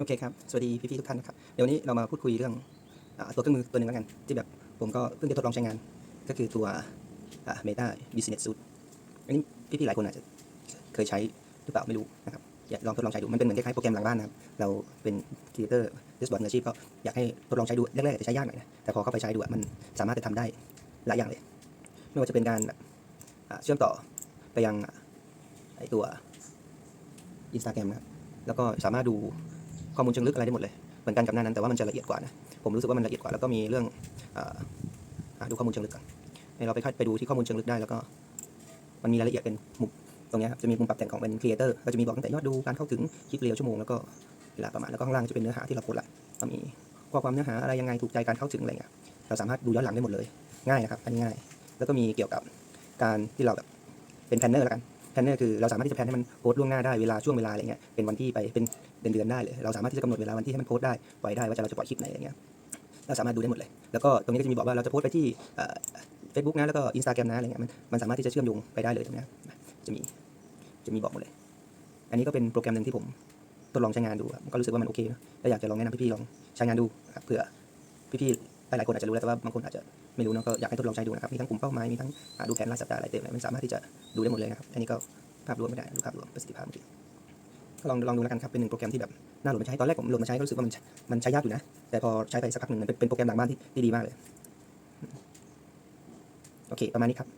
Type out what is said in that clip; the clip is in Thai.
โอเคครับ สวัสดีพี่ๆทุกท่านนะครับ เดี๋ยววันนี้เรามาพูดคุยเรื่องอตัวเครื่องมือตัวหนึ่งแล้วกัน ที่แบบผมก็เพิ่งจะทดลองใช้งาน ก็คือตัวเมตา Business Suite อันนี้พี่ๆหลายคนอาจจะเคยใช้หรือเปล่าไม่รู้นะครับอยากลองทดลองใช้ดู มันเป็นเหมือนคล้ายๆโปรแกรมหลังบ้านนะครับ เราเป็นครีเอเตอร์เดสบอร์ดอาชีพก็อยากให้ทดลองใช้ดู แรกๆอาจจะใช้ยากหน่อยนะ แต่พอเข้าไปใช้ดูมันสามารถจะทำได้หลายอย่างเลย ไม่ว่าจะเป็นการเชื่อมต่อไปยังไอตัวอินสตาแกรมนะครับแล้วก็สามารถดู ข้อมูลเชิงลึกอะไรได้หมดเลยเหมือนกันกับหน้านั้นแต่ว่ามันจะละเอียดกว่านะผมรู้สึกว่ามันละเอียดกว่าแล้วก็มีเรื่องออดูข้อมูลเชิงลึกก่อนให้เราไปเข้าไปดูที่ข้อมูลเชิงลึกได้แล้วก็มันมีรายละเอียดเป็นมุมตรงนี้ครับจะมีมุมปรับแต่งของเป็นครีเอเตอร์ก็จะมีบอกตั้งแต่ยอดดูการเข้าถึงคลิปเรียวชั่วโมงแล้วก็เวลาประมาณแล้วก็ข้างล่างจะเป็นเนื้อหาที่เราโพสต์ละก็มีข้อความเนื้อหาอะไรยังไงถูกใจการเข้าถึงอะไรเงี้ยเราสามารถดูย้อนหลังได้หมดเลยง่ายนะครับอันนี้ง่าย แล้วก็มีเกี่ยวกับการที่เราแบบเป็นแพนเนอร์แล้วกัน แพลนเนอร์คือเราสามารถที่จะแพลนให้มันโพสต์ล่วงหน้าได้เวลาช่วงเวลาอะไรเงี้ยเป็นวันที่ไปเป็นเดือนเดือนได้เลยเราสามารถที่จะกำหนดเวลาวันที่ให้มันโพสต์ได้ไว้ได้ว่าจะเราจะปล่อยคลิปไหนอะไรเงี้ยเราสามารถดูได้หมดเลย แล้วก็ตรงนี้ก็จะมีบอกว่าเราจะโพสต์ไปที่เฟซบุ๊กนะแล้วก็อินสตาแกรมนะอะไรเงี้ยมันมันสามารถที่จะเชื่อมโยงไปได้เลยตรงนี้จะมีจะมีบอกหมดเลย อันนี้ก็เป็นโปรแกรมหนึ่งที่ผมทดลองใช้งานดูก็รู้สึกว่ามันโอเคนะแล้วอยากจะลองแนะนำพี่ๆลองใช้งานดูครับเผื่อพี่ๆ หลายคนอาจจะรู้แล้วแต่ว่าบางคนอาจจะไม่รู้เนาะก็อยากให้ทดลองใช้ดูนะครับมีทั้งกลุ่มเป้าหมายมีทั้งดูแผนรายสัปดาห์รายเดือนอะไรมันสามารถที่จะดูได้หมดเลยนะครับอันนี้ก็ภาพรวมไม่ได้ดูภาพรวมประสิทธิภาพดีก็ลองลองดูแล้วกันครับเป็นหนึ่งโปรแกรมที่แบบน่าโหลดมาใช้ตอนแรกผมโหลดมาใช้ก็รู้สึกว่ามันมันใช้ยากอยู่นะ แต่พอใช้ไปสักพักหนึ่งมันเป็นเป็นโปรแกรมหลังบ้านที่ที่ดีมากเลยโอเคประมาณนี้ครับ